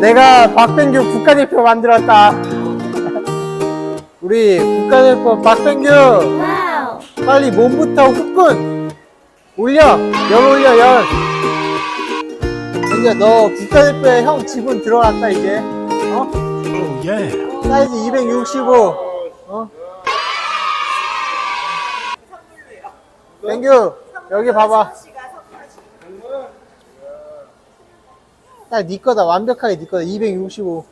내가 박병규 국가대표 만들었다. 우리 국가대표 박병규 와우. 빨리 몸부터 후끈 올려 열 올려 열. 병규야 너 국가대표에 형 지분 들어갔다 이제. 어? Oh yeah. 사이즈 265. 어? 병규 여기 봐봐. 딱 네 거다 완벽하게 네 거다 265.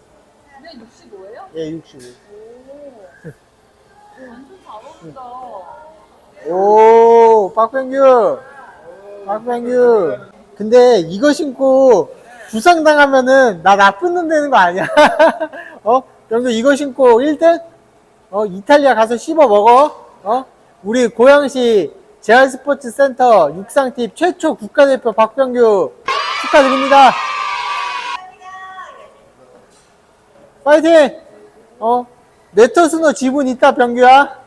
네, 65예요? 예 65. 완전 잘 어울린다. 오, 박병규. 박병규. 근데 이거 신고 부상당하면은 나 나쁜 놈 되는 거 아니야? 어? 병규 이거 신고 1등? 어, 이탈리아 가서 씹어 먹어? 어? 우리 고양시 재활스포츠 센터 육상팀 최초 국가대표 박병규 축하드립니다. 파이팅! 어? 네터스 너 지분 있다, 병규야.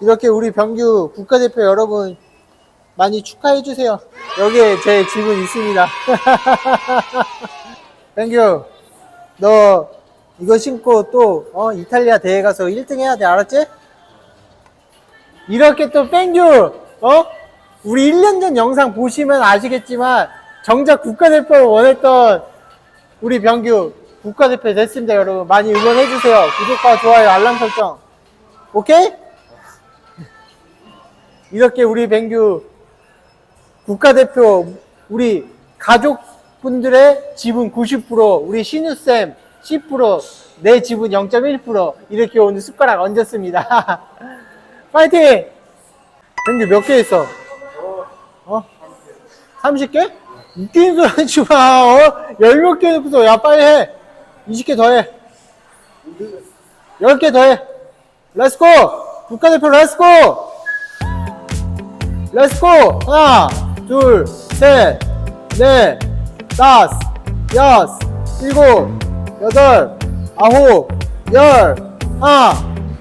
이렇게 우리 병규 국가대표 여러분 많이 축하해 주세요. 여기에 제 지분 있습니다. 병규, 너 이거 신고 또 어, 이탈리아 대회 가서 1등 해야 돼, 알았지? 이렇게 또 뺑규, 어? 우리 1년 전 영상 보시면 아시겠지만 정작 국가대표를 원했던 우리 병규 국가대표 됐습니다, 여러분. 많이 응원해 주세요. 구독과 좋아요, 알람 설정. 오케이? 이렇게 우리 뱅규 국가대표 우리 가족분들의 지분 90% 우리 신우쌤 10%내 지분 0.1% 이렇게 오늘 숟가락 얹었습니다 파이팅 뱅규 몇 개 있어? 어? 30개? 웃기는 소리 하지 마 어? 열몇 개 놓고서 야 빨리 해. 20개 더 해. 10개 더 해. 렛츠고 국가대표 렛츠고 렛츠고! 하나, 둘, 셋, 넷, 다섯, 여섯, 일곱, 여덟, 아홉, 열, 하나,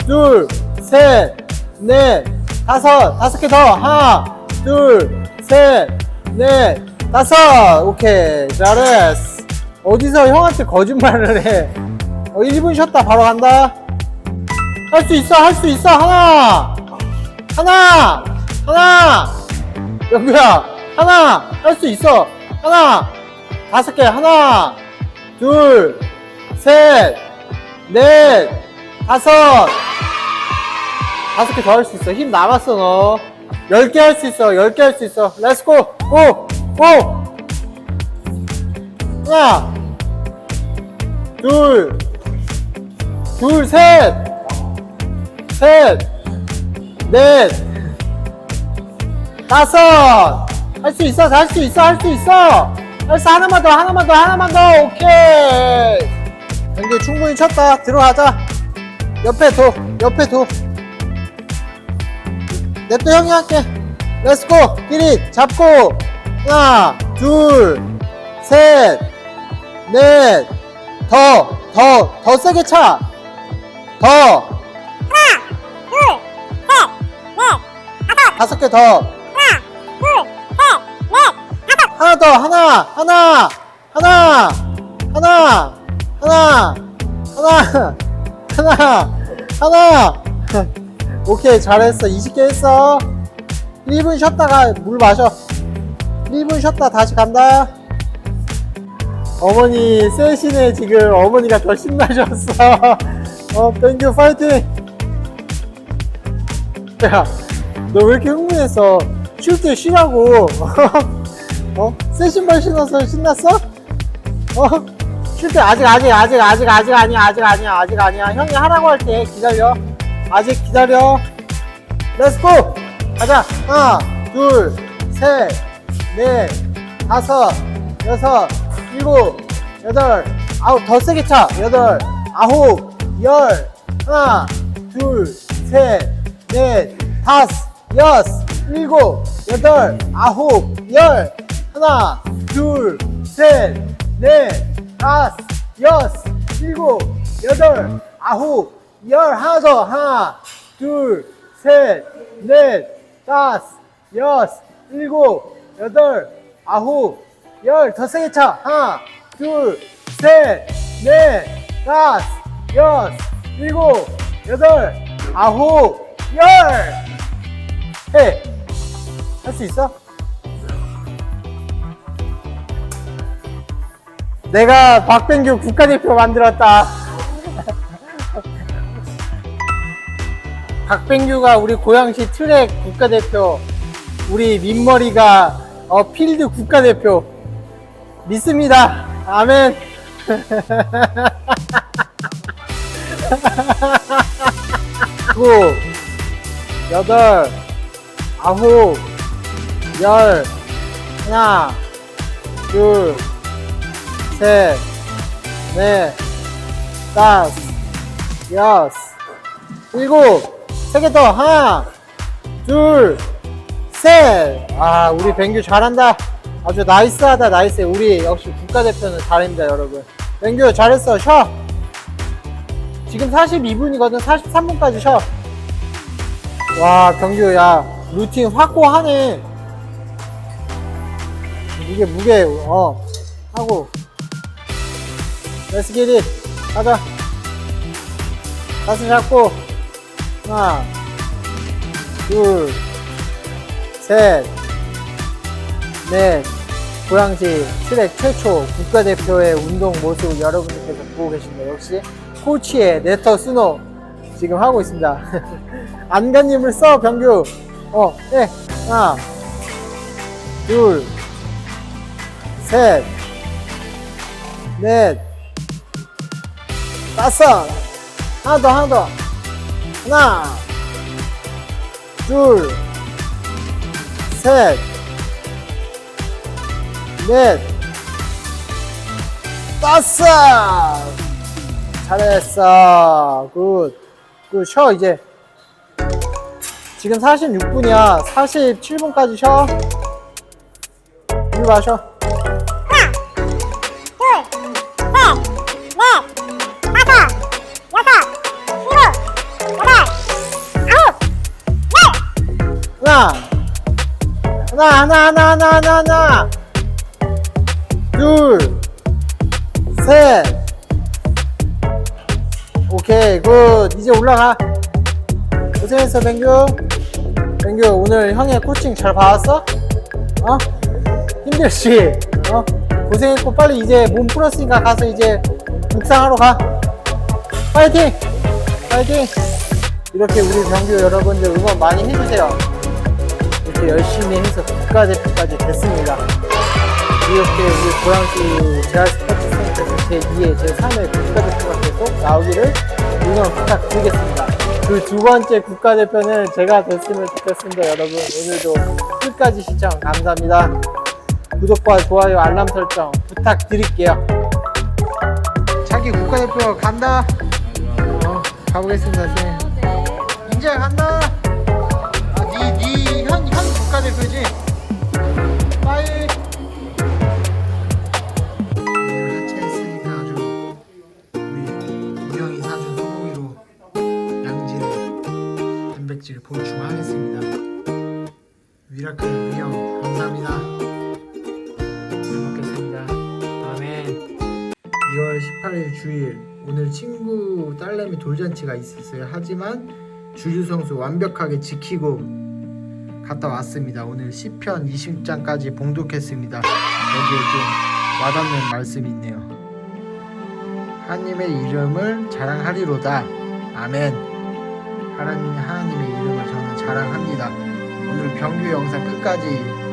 둘, 셋, 넷, 다섯, 다섯 개 더, 하나, 둘, 셋, 넷, 다섯, 오케이, 잘했어. 어디서 형한테 거짓말을 해. 어, 1분 쉬었다, 바로 간다. 할 수 있어, 할 수 있어, 하나, 하나, 하나. 영구야. 하나. 할 수 있어. 하나. 다섯 개. 하나. 둘셋넷. 다섯. 다섯 개 더 할 수 있어. 힘 남았어 너. 열 개 할 수 있어. 열 개 할 수 있어. 렛츠고 고! 고! 하나 둘 둘, 셋, 셋, 넷, 다섯! 할 수 있어 할 수 있어 할 수 있어! 할수 하나만 더 하나만 더 하나만 더! 오케이! 연기 충분히 쳤다. 들어가자. 옆에 둬 옆에 둬 냅둬 형이 할게. 렛츠고 끼리 잡고 하나 둘 셋 넷 더 더 세게 차더 다섯 개 더. 하나 더, 하나, 하나, 하나, 하나, 하나, 하나, 하나, 하나. 오케이, 잘했어. 20개 했어. 1분 쉬었다가 물 마셔. 1분 쉬었다 다시 간다. 어머니 세신에 지금 어머니가 더 신나셨어. 어, 땡큐 파이팅. 야, 너 왜 이렇게 흥분했어? 쉴때 쉬라고. 어? 새 신발 신어서 신났어? 어? 쉴 때 아직 아직 아직 아직 아직 아니야 아직 아니야 아직 아니야 형이 하라고 할 때 기다려 아직 기다려 렛츠고 가자 하나 둘셋 넷 다섯 여섯 일곱 여덟 아홉 더 세게 차. 여덟 아홉 열 하나 둘 셋 넷 다섯 여섯 일곱 여덟 아홉 열 하나 둘 셋 넷 다섯 여섯 일곱 여덟 아홉 열. 하나 더. 하나 둘 셋 넷 다섯 여섯 일곱 여덟 아홉 열 더 세게 차 하나 둘 셋 넷 다섯 여섯 일곱 여덟 아홉 열 해 할 수 있어? 내가 박병규 국가대표 만들었다. 박병규가 우리 고양시 트랙 국가대표, 우리 민머리가 어, 필드 국가대표 믿습니다. 아멘. 구, 여덟, 아홉, 열, 하나, 둘, 셋, 넷, 다섯, 여섯, 일곱, 세 개 더, 하나, 둘, 셋. 아, 우리 뱅규 잘한다. 아주 나이스하다, 나이스. 우리 역시 국가대표는 잘합니다, 여러분. 뱅규 잘했어, 쉬어. 지금 42분이거든, 43분까지 쉬어. 와, 경규, 야, 루틴 확고하네. 무게, 무게, 어, 하고. Let's it. 가자. 가슴 잡고. 하나, 둘, 셋, 넷. 고양시 트랙 최초 국가대표의 운동 모습 여러분들께서 보고 계십니다. 역시 코치의 네터 스노 지금 하고 있습니다. 안간힘을 써, 병규. 어, 네. 하나, 둘, 셋, 넷, 다섯. 하나 더, 하나 더. 하나, 둘, 셋, 넷, 다섯. 잘했어. 굿. 굿, 쉬어, 이제. 지금 46분이야. 47분까지 쉬어. 이리 마셔. 하 하나 하나 하나 하나 하나 하나 둘셋 오케이 굿 이제 올라가 고생했어 뱅규 뱅규 오늘 형의 코칭 잘 받았어? 어? 힘들지? 어? 고생했고 빨리 이제 몸 풀었으니까 가서 이제 묵상하러 가 파이팅! 파이팅! 이렇게 우리 병규 여러분들 응원 많이 해주세요 이렇게 열심히 해서 국가대표까지 됐습니다. 이렇게 우리 고양시 재활 스포츠 센터에서 제2의 제3의 국가대표가 계속 나오기를 응원 부탁드리겠습니다. 그 두 번째 국가대표는 제가 됐으면 좋겠습니다. 여러분 오늘도 끝까지 시청 감사합니다. 구독과 좋아요 알람 설정 부탁드릴게요. 자기 국가대표 간다. 어, 가보겠습니다. 선생님. 네. 이제 간다. 아, 니, 니, 현, 현 대표지? 빠이. 오늘 하체 했으니까 아주 우리 우영이 사준 소고기로 양질의 단백질을 보충하겠습니다. 미라클 우영, 감사합니다. 잘 먹겠습니다. 아멘. 2월 18일 주일 오늘 친구 딸내미 돌잔치가 있었어요. 하지만 주유성수 완벽하게 지키고 갔다 왔습니다. 오늘 시편 20장까지 봉독했습니다. 여기에 좀 와닿는 말씀이 있네요. 하나님의 이름을 자랑하리로다. 아멘. 하나님 하나님의 이름을 저는 자랑합니다. 오늘 병규 영상 끝까지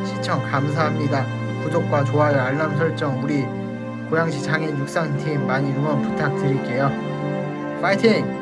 시청 감사합니다. 구독과 좋아요, 알람 설정 우리 고양시 장애인 육상팀 많이 응원 부탁드릴게요. 파이팅!